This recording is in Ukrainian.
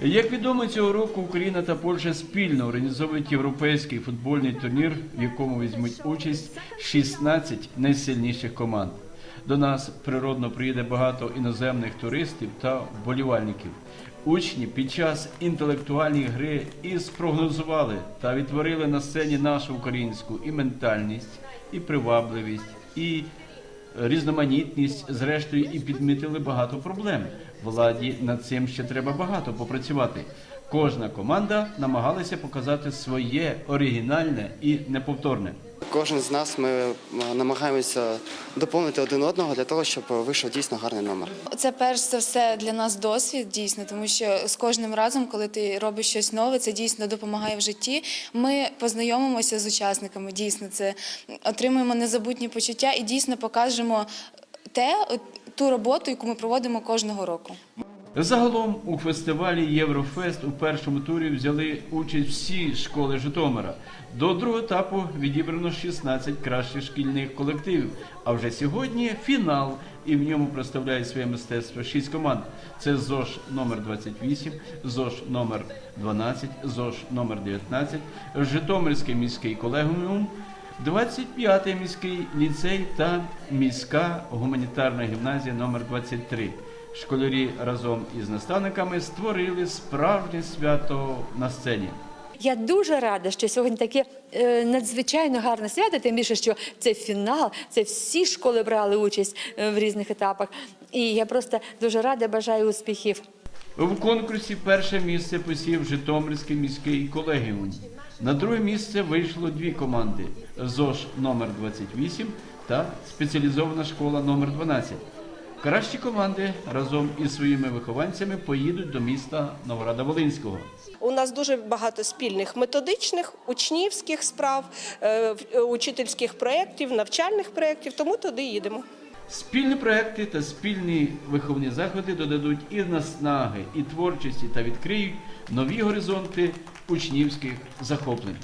Як відомо, цього року Україна та Польща спільно організовують європейський футбольний турнір, в якому візьмуть участь 16 найсильніших команд. До нас природно приїде багато іноземних туристів та вболівальників. Учні під час інтелектуальної гри і спрогнозували та відтворили на сцені нашу українську і ментальність, і привабливість, і різноманітність, зрештою, і підмітили багато проблем. Владі над цим ще треба багато попрацювати. Кожна команда намагалася показати своє оригінальне і неповторне. Кожен з нас ми е, намагаємося доповнити один одного для того, щоб вийшов дійсно гарний номер. Це перш за все для нас досвід, дійсно, тому що з кожним разом, коли ти робиш щось нове, це дійсно допомагає в житті. Ми познайомимося з учасниками. Дійсно, це отримуємо незабутні почуття і дійсно покажемо те, ту роботу, яку ми проводимо кожного року. Загалом у фестивалі Єврофест у першому турі взяли участь всі школи Житомира. До другого етапу відібрано 16 кращих шкільних колективів. А вже сьогодні фінал, і в ньому представляють своє мистецтво 6 команд. Це ЗОЖ номер 28, ЗОЖ номер 12, ЗОЖ номер 19, Житомирський міський колегіум, 25-й міський ліцей та міська гуманітарна гімназія номер 23. Школярі разом із наставниками створили справжнє свято на сцені. Я дуже рада, що сьогодні таке е, надзвичайно гарне свято, тим більше, що це фінал, це всі школи брали участь е, в різних етапах. І я просто дуже рада, бажаю успіхів. В конкурсі перше місце посів Житомирський міський колегіум. На друге місце вийшло дві команди: ЗОЖ номер 28 та спеціалізована школа номер 12. Кращі команди разом із своїми вихованцями поїдуть до міста Новограда Волинського. У нас дуже багато спільних методичних, учнівських справ, е, е, учительських проєктів, навчальних проєктів, тому туди їдемо. Спільні проекти та спільні виховні заходи додадуть і наснаги, і творчості та відкриють нові горизонти учнівських захоплень.